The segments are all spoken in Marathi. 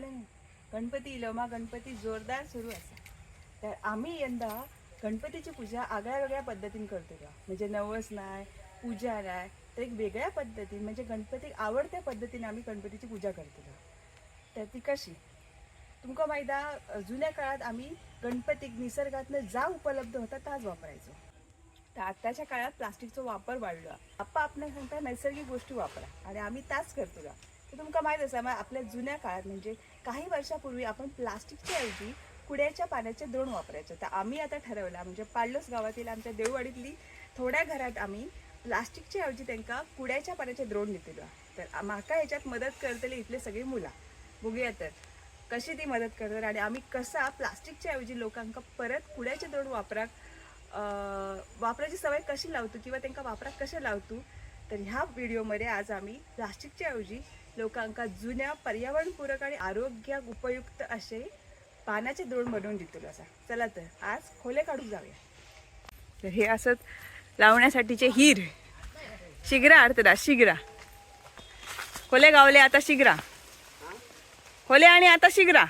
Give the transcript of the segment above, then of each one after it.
जालें गणपती इलो मा गणपती जोरदार सुरू असा. तर आम्ही यंदा गणपतीची पूजा आगळ्या वेगळ्या पद्धतीन का म्हणजे नवस नाय पूजा नाय तर एक वेगळ्या पद्धतीने म्हणजे गणपतीक आवडत्या पद्धतीने आम्ही गणपतीची पूजा करतलो तर ती कशी? तुमका माहिती आहे, जुन्या काळात आम्ही गणपतीक निसर्गातनं जा उपलब्ध होता ताच वापरायचो. तर आताच्या काळात प्लास्टिकचा वापर वाढलो. आप्पा आपण सांगता नैसर्गिक गोष्टी वापरा. आणि आम्ही ताच करतो तर तुमका माहीत असा मग आपल्या जुन्या काळात म्हणजे काही वर्षापूर्वी आपण प्लास्टिकच्या ऐवजी कुड्याच्या पाण्याचे द्रोण वापरायचे. तर आम्ही आता ठरवलं म्हणजे पाळलोस गावातील आमच्या देववाडीतली थोड्या घरात आम्ही प्लास्टिकच्या ऐवजी त्यांना कुड्याच्या पाण्याचे द्रोण दिलेलो तर माका ह्याच्यात मदत करतली इथले सगळी मुला. बघूया तर कशी ती मदत करतात आणि आम्ही कसा प्लास्टिकच्या ऐवजी लोकांका परत कुड्याचे द्रोण वापराक वापराची वापरायची सवय कशी लावतो किंवा त्यांना वापराक कशें लावतो तर ह्या व्हिडिओमध्ये आज आम्ही प्लास्टिकच्या ऐवजी लोकांका जुन्या पर्यावरणपूरक आणि आरोग्याक उपयुक्त असे पाण्याचे द्रोण बनवून देतो असा. चला तर आज खोले काढून जाऊया. तर हे असं लावण्यासाठीचे हिर. शिगरा अर्थदा शिगरा. खोले गावले आता शिगरा. खोले आणि आता शिगरा.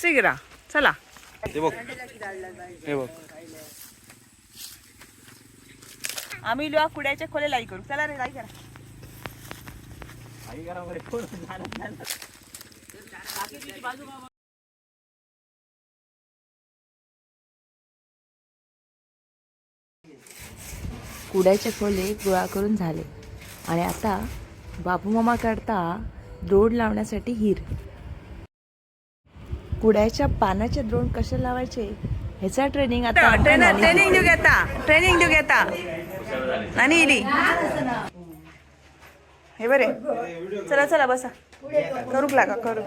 शिगरा. चला. आम्ही लोक कुड्याचे खोले लाई करू. चला रे लाई करा. कुड्याचे खोले गोळा करून झाले. आणि आता बाबू मामा करता द्रोण लावण्यासाठी हिर. कुड्याच्या पानाचे द्रोण कसे लावायचे ह्याचा ट्रेनिंग आता ट्रेनिंग देऊ घेता. ट्रेनिंग देऊ घेता. आणि इली. हे बरे. चला चला बसा. करूक लागा करू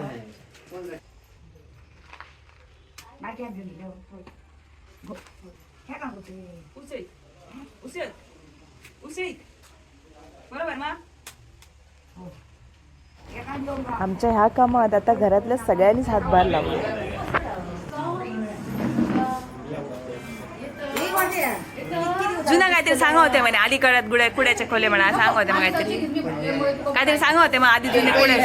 आमच्या ह्या कामात आता घरातल्या सगळ्यांनीच हातभार लावला. जुना काहीतरी सांगा होते म्हणे आधी कळत गुड्या कुड्याचे खोले म्हणा सांगा होते मग काहीतरी. काहीतरी सांगा होते मग आधी जुने कुड्या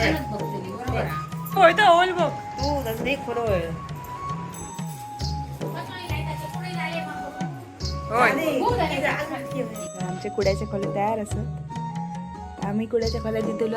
हा? हो पत्र होय तर होल बघ होय. आमचे कुड्याचे खोले तयार असत. आम्ही कुड्याच्या खोल्या दिलेलो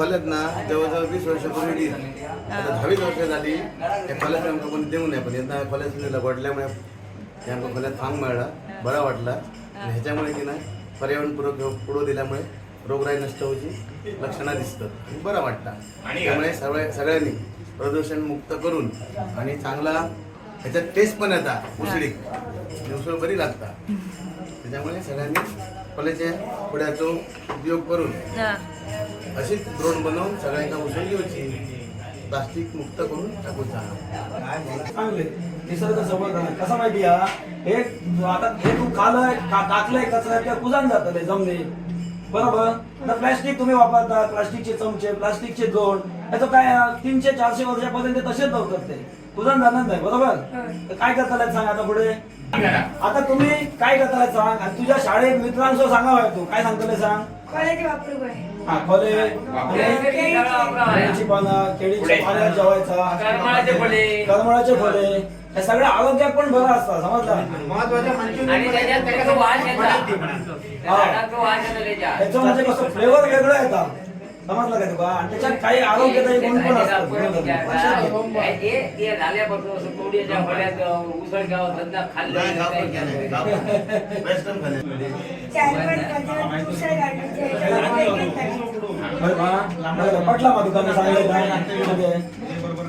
खोल्यात ना जवळजवळ वीस वर्षापूर्वी आता दहावीस वर्ष झाली त्या खोल्यात आमकां कोणी देऊ नये पण यंदा खोल्यात दिलं घडल्यामुळे ते आमकां खोल्यात थांब मेळ्ळा बरा वाटला. आणि ह्याच्यामुळे की ना पर्यावरणपूरक पुढं दिल्यामुळे रोगराई नष्ट होची लक्षणं दिसतात. आणि बरं वाटतं. त्यामुळे सगळ्या सगळ्यांनी प्रदूषण मुक्त करून आणि चांगला ह्याच्यात टेस्ट पण येतात उसळी. उसळ बरी लागता. त्याच्यामुळे सगळ्यांनी खोल्याच्या पुढ्याचा उपयोग करून अशीच द्रोण बनवून सगळ्यांना उसळ घेऊची प्लास्टिक मुक्त करून टाकूचा चांगले. निसर्ग संवर्धन कसं माहिती हा? हे आता हे तू खालय का टाकलंय कचरा त्या कुजान जातले जमले बरोबर? तर प्लास्टिक तुम्ही वापरता प्लास्टिकचे चमचे प्लास्टिकचे जोड याचं काय हा, तीनशे चारशे वर्षापर्यंत तसेच नव्हतं ते. कुजन जाणार नाही बरोबर? तर काय करतालात सांग आता पुढे? आता तुम्ही काय करतालात सांग? आणि तुझ्या शाळेत मित्रांसो सांगा तू. काय सांगतले सांग? हा केळीची पानं केळीच्या पाण्यात जेवायचा. करमाळाचे फळे. करमळाचे फळे हे. सगळं आरोग्यात पण बरं असतं समजलं? महत्त्वाच्या आणि त्याच्यात त्याचा वास येतात त्या हा. झाडाचा वास येतो त्याच्यात. त्याचं म्हणजे कसं फ्लेवर वेगळं येतं. समजलं का तुका? आणि त्याच्यात काही आरोग्यदायी गुण पण असतात लक्षात घे. वेस्टर्न खाल्ले? बरं, पटला मग सांगितलं?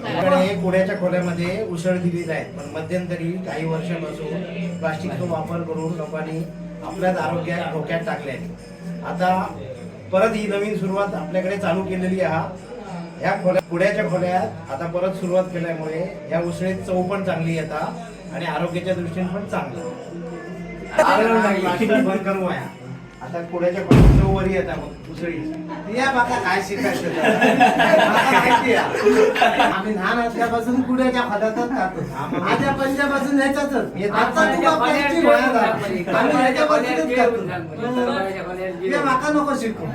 आपल्याकडे कुड्याच्या खोल्यामध्ये उसळ दिली जाईल. पण मध्यंतरी काही वर्षापासून प्लास्टिकचा वापर करून लोकांनी आपल्याच आरोग्यात धोक्यात टाकले आहे आता परत ही नवीन सुरुवात आपल्याकडे चालू केलेली आहे. या खोल्या कुड्याच्या खोल्यात आता परत सुरुवात केल्यामुळे या उसळीत चव पण चांगली येतात आणि आरोग्याच्या दृष्टीने पण चांगलं. आता कुड्याच्या खोल्यात चव वरी येतात मग उसळी. या बाका काय शिकायचं मला माहिती आहे. आम्ही लहान असल्यापासून कुड्याच्या खातो माझ्या पंजापासून ह्याच्यातच. आता तुला. आम्ही ह्याच्यापासूनच माका नको शिकू.